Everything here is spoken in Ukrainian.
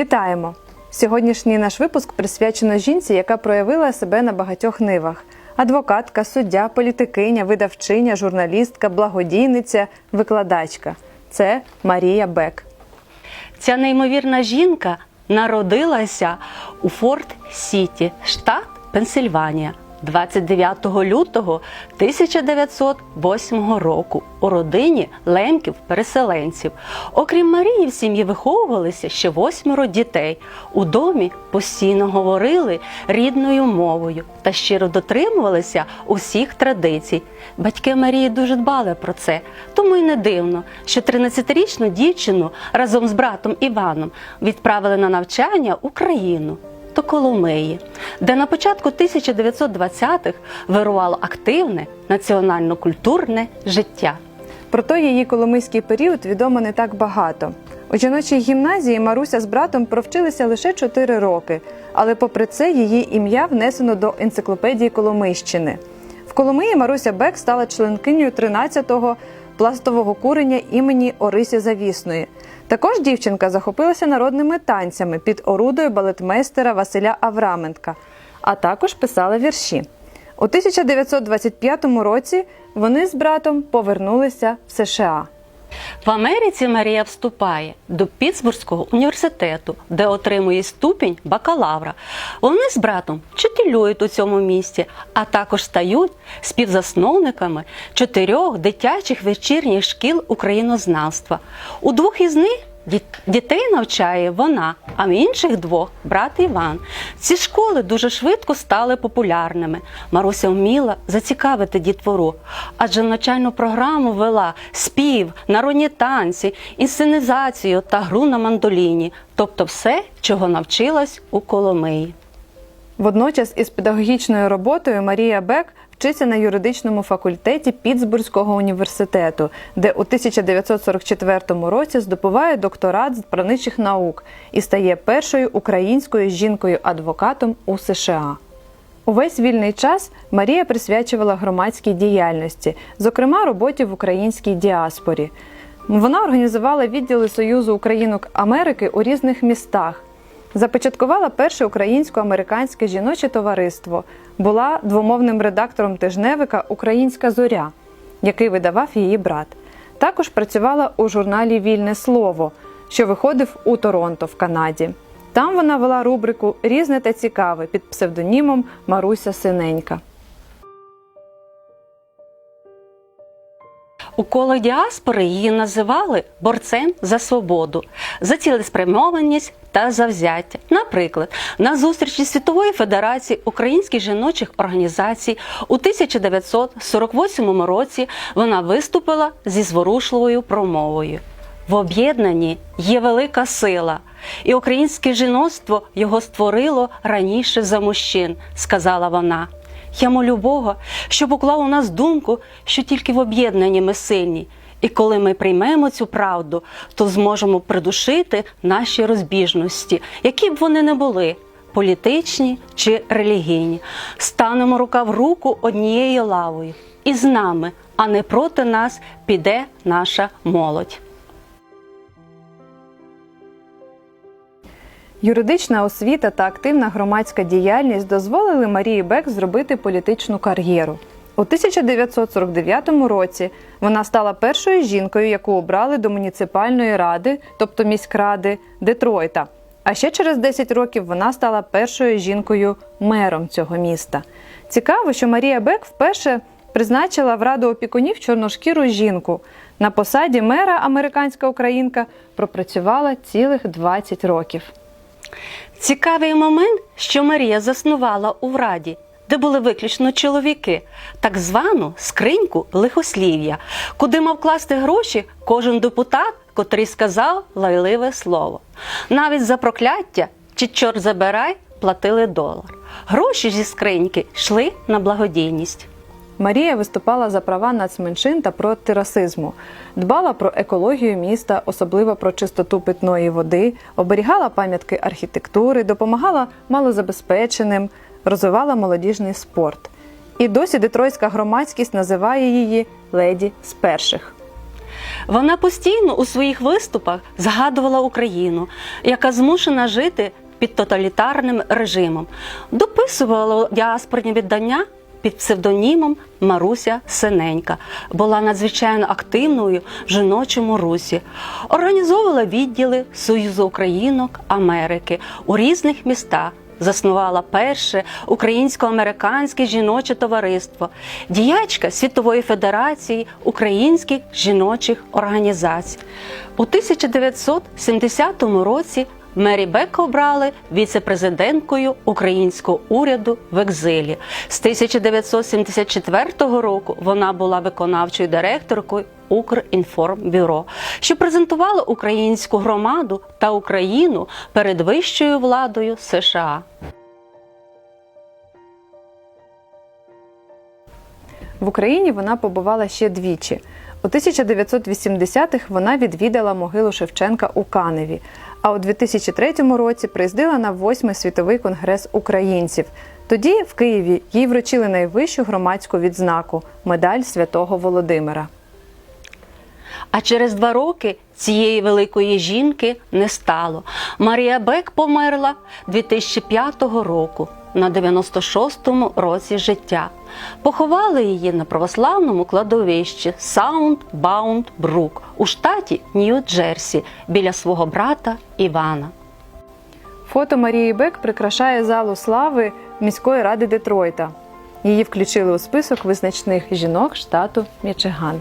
Вітаємо! Сьогоднішній наш випуск присвячено жінці, яка проявила себе на багатьох нивах: адвокатка, суддя, політикиня, видавчиня, журналістка, благодійниця, викладачка. Це Марія Бек. Ця неймовірна жінка народилася у Форт Сіті, штат Пенсильванія, 29 лютого 1908 року у родині лемків-переселенців. Окрім Марії, в сім'ї виховувалися ще восьмеро дітей. У домі постійно говорили рідною мовою та щиро дотримувалися усіх традицій. Батьки Марії дуже дбали про це, тому й не дивно, що 13-річну дівчину разом з братом Іваном відправили на навчання Україну до Коломиї, де на початку 1920-х вирувало активне національно-культурне життя. Про її коломийський період відомо не так багато. У жіночій гімназії Маруся з братом провчилися лише 4 роки, але попри це її ім'я внесено до енциклопедії Коломийщини. В Коломиї Маруся Бек стала членкинею 13-го пластового курення імені Орисі Завісної. Також дівчинка захопилася народними танцями під орудою балетмейстера Василя Авраменка, а також писала вірші. У 1925 році вони з братом повернулися в США. В Америці Марія вступає до Пітсбурзького університету, де отримує ступінь бакалавра. Вони з братом вчителюють у цьому місті, а також стають співзасновниками чотирьох дитячих вечірніх шкіл українознавства. У двох із них дітей навчає вона, а в інших двох брат Іван. Ці школи дуже швидко стали популярними. Маруся вміла зацікавити дітвору, адже навчальну програму вела спів, народні танці, інсценізацію та гру на мандоліні, тобто все, чого навчилась у Коломиї. Водночас із педагогічною роботою Марія Бек вчиться на юридичному факультеті Пітсбурзького університету, де у 1944 році здобуває докторат з правничих наук і стає першою українською жінкою-адвокатом у США. Увесь вільний час Марія присвячувала громадській діяльності, зокрема роботі в українській діаспорі. Вона організувала відділи Союзу Українок Америки у різних містах. Започаткувала перше українсько-американське жіноче товариство, була двомовним редактором тижневика Українська зоря, який видавав її брат. Також працювала у журналі Вільне слово, що виходив у Торонто в Канаді. Там вона вела рубрику Різне та цікаве під псевдонімом Маруся Синенька. У колах діаспори її називали борцем за свободу, за цілеспрямованість та завзяття. Наприклад, на зустрічі Світової Федерації українських жіночих організацій у 1948 році вона виступила зі зворушливою промовою. В об'єднанні є велика сила, і українське жіноцтво його створило раніше за мужчин, сказала вона. Я молю Бога, щоб уклав у нас думку, що тільки в об'єднанні ми сильні. І коли ми приймемо цю правду, то зможемо придушити наші розбіжності, які б вони не були політичні чи релігійні. Станемо рука в руку однією лавою, і з нами, а не проти нас, піде наша молодь. Юридична освіта та активна громадська діяльність дозволили Марії Бек зробити політичну кар'єру. У 1949 році вона стала першою жінкою, яку обрали до муніципальної ради, тобто міськради Детройта. А ще через 10 років вона стала першою жінкою мером цього міста. Цікаво, що Марія Бек вперше призначила в раду опікунів чорношкіру жінку. На посаді мера американська українка пропрацювала цілих 20 років. Цікавий момент, що Марія заснувала у Раді, де були виключно чоловіки, так звану скриньку лихослів'я, куди мав класти гроші кожен депутат, котрий сказав лайливе слово. Навіть за прокляття чи чорт забирай платили долар. Гроші зі скриньки йшли на благодійність. Марія виступала за права нацменшин та проти расизму, дбала про екологію міста, особливо про чистоту питної води, оберігала пам'ятки архітектури, допомагала малозабезпеченим, розвивала молодіжний спорт. І досі детройтська громадськість називає її леді з перших. Вона постійно у своїх виступах згадувала Україну, яка змушена жити під тоталітарним режимом, дописувала діаспорні віддання під псевдонімом Маруся Синенька, була надзвичайно активною в жіночому русі, організовувала відділи Союзу Українок Америки у різних містах. Заснувала перше українсько-американське жіноче товариство, діячка Світової Федерації українських жіночих організацій. У 1970 році Мері Бек обрали віце-президенткою українського уряду в екзилі. З 1974 року вона була виконавчою директоркою Укрінформбюро, що презентувала українську громаду та Україну перед вищою владою США. В Україні вона побувала ще двічі. У 1980-х вона відвідала могилу Шевченка у Каневі, а у 2003 році приїздила на 8-й світовий конгрес українців. Тоді в Києві їй вручили найвищу громадську відзнаку медаль святого Володимира. А через два роки цієї великої жінки не стало. Марія Бек померла 2005 року на 96-му році життя. Поховали її на православному кладовищі Саунд Баунд Брук у штаті Нью-Джерсі біля свого брата Івана. Фото Марії Бек прикрашає залу слави міської ради Детройта. Її включили у список визначних жінок штату Мічиган.